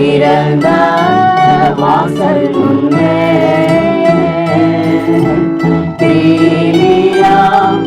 திறந்த வாசல் முன்னே. தீவிரம்